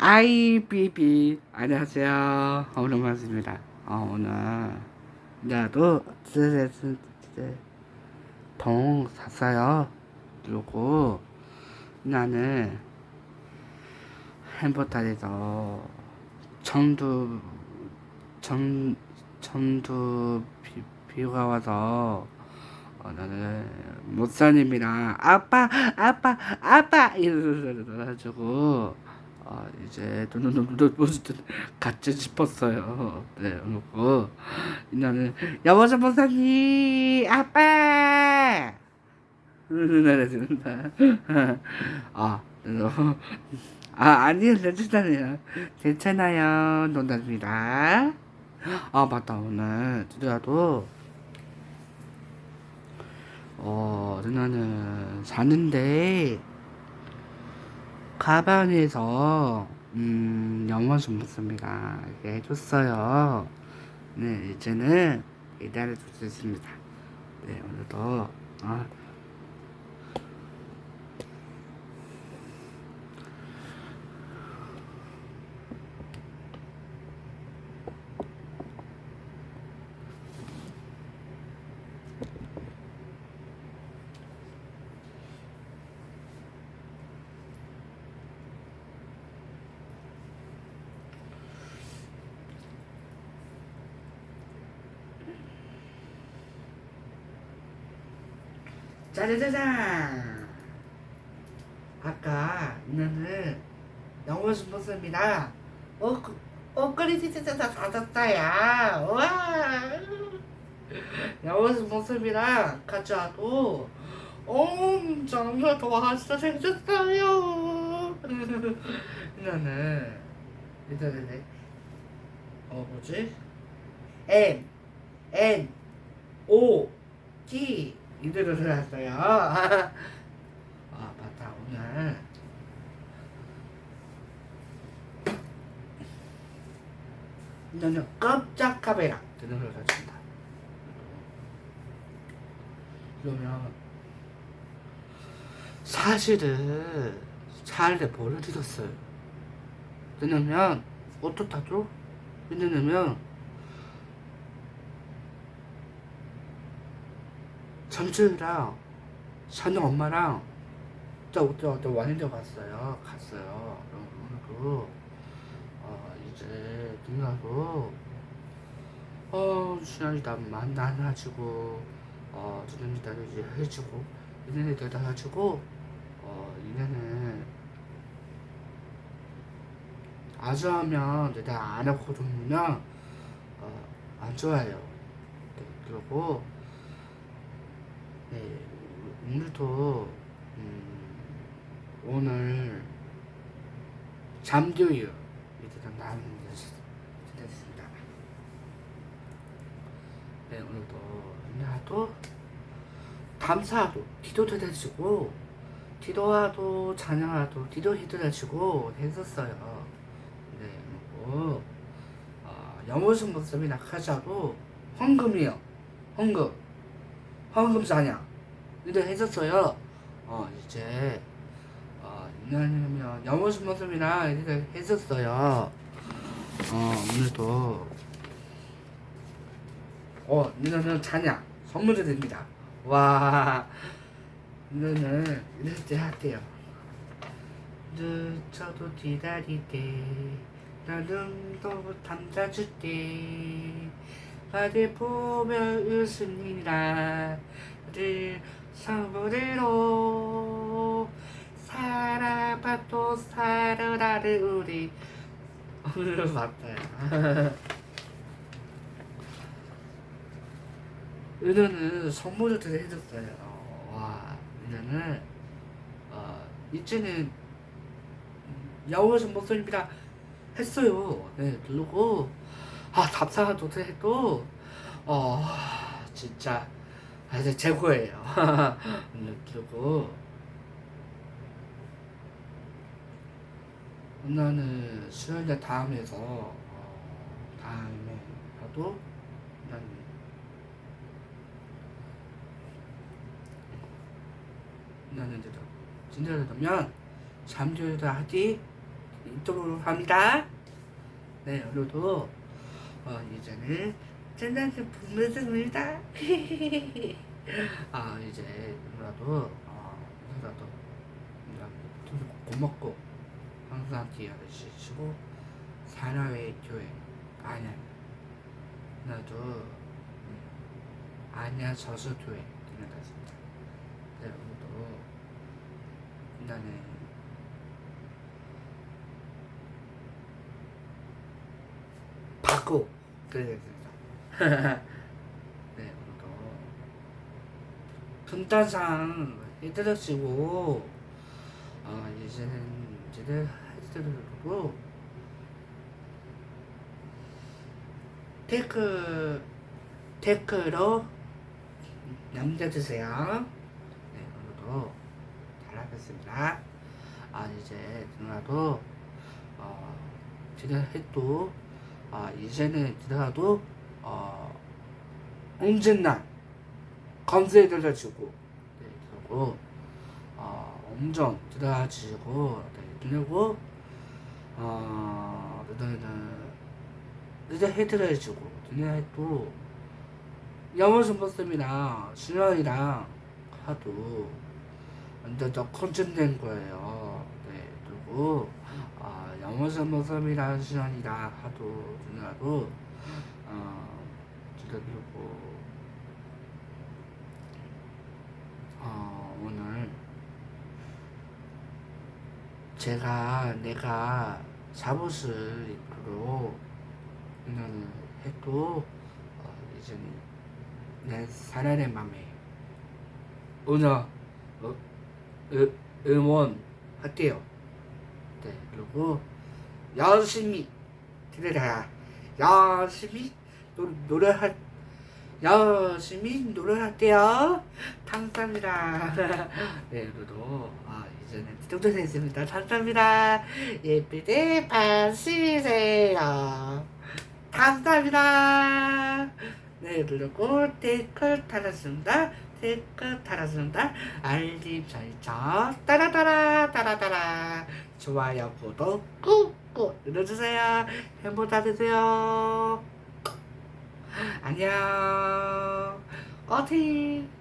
아이비비. 안녕하세요. 오늘 반갑습니다? 어, 오늘 나도 동 샀어요. 그리고 나는 햄버터에서 청두 청 청두 비, 비가 와서 어, 나는 목사님이랑 아빠 아빠 아빠! 이러가지고 어, 이제 눈눈눈 모습 같이 싶었어요. 네, 그리고 나는 여보자 목사님 아빠 그랬습니다. 아, 아 아니요 괜찮아요. 괜찮아요. 농담입니다. 아 맞다 오늘 드라도 어 누나는 사는데 가방에서 음 영원 선물습니다. 이렇게 해줬어요. 네 이제는 줄수 있습니다. 네 오늘도 아 짜자자잔. 아까 누나는 영어 스포츠입니다. 어, 그, 옷걸이 진짜 다 사줬어요 와. 영어 스포츠입니다. 가져와도 엄청 좋아서 생겼어요. 누나는 일단은 어 뭐지? M N O T 이대로 들어왔어요. 아 맞다 오늘 저는 깜짝 카메라 드는 걸 가집니다. 그러면 사실은 차를 버려드렸어요. 왜냐면 어떻다죠? 왜냐면 삼촌이랑 사는 엄마랑 저저 완전 갔어요. 갔어요. 그리고 어 이제 누나도 어 준현이 나 만나가지고 어 준현이 나를 이제 해주고 이년에 데려다 가지고 어 이년은 아주 하면 내가 안 하거든요. 어안 좋아요. 네, 그리고 네, 오늘도 음, 오늘 잠들요 이들은 나는 됐습니다. 네 오늘도 나도 감사하도 기도도 해주고 기도하도 찬양하도 기도해드려주고 했었어요. 네 그리고 어, 영어식 모습이 낙하자도 황금이요. 황금. 황금 사냥 이들 해줬어요. 어 이제 어 이날이면 영어식 모습이나 이렇게 해줬어요. 어 오늘도 어 이거는 찬양 선물이 됩니다. 와 이거는 이렇게 할게요. 늦어도 기다릴게 나는 또 담자줄게 어디 보면 웃음이라 를 선물로 살아봐 또 살아라를 우리 오늘 맞다요. 은혜는 선물을 해줬어요. 와 은혜는 어, 이제는 야구에서 목소리입니다. 했어요. 네 그리고 아 답사가 도대해도 어 진짜 아주 최고예요. 그리고 나는 수련회 다음에서 어, 다음에 가도 난 나는 진짜 진짜로 면 잠들다 하디 있도록 합니다. 네, 오늘도 어, 이제는 짠짠이 분매습니다. 아 이제 누나도 어, 누나도 누나 고맙고 항상 기회를 주시고 사랑의 교회 아니야 나도 음, 아니야 저수 교회 들어갔습니다. 네, 오늘도 나는 받고 드리겠습니다. 네, 오늘도 분단상 해드려지고 어, 이제는 이제는 해드리고 테크 테크로 남겨주세요. 네, 오늘도 잘하겠습니다. 아 이제 누나도 어 지난 해도 아 이제는 들어가도 어 언제나 들어주고 네 그리고 어 엄청 들어가지고 네 그리고 어 너희는 이제 해드려주고 너네 해도 영어 선생님이랑 신랑이랑 하도 완전 더 컨텐츠된 거예요. 네 그리고 아, 영어 선생님이랑 신랑이랑 하도 누나도 어 그리고 어 오늘 제가 내가 사무실로 오늘 해도 어, 이제는 내 사랑의 맘에 오늘 어, 응, 응원할게요. 네 그리고 열심히 들으라 열심히 노, 노래할 열심히 노래할게요. 감사합니다. 네, 그리고 아 이제는 정도 됐습니다. 감사합니다. 때 봐주세요. 감사합니다. 네, 그리고 댓글 달았습니다. 댓글 달았습니다. 알림 설정 따라따라 따라따라 좋아요 구독 꾹 꾹 눌러주세요. 행복 받으세요. 안녕. 어티.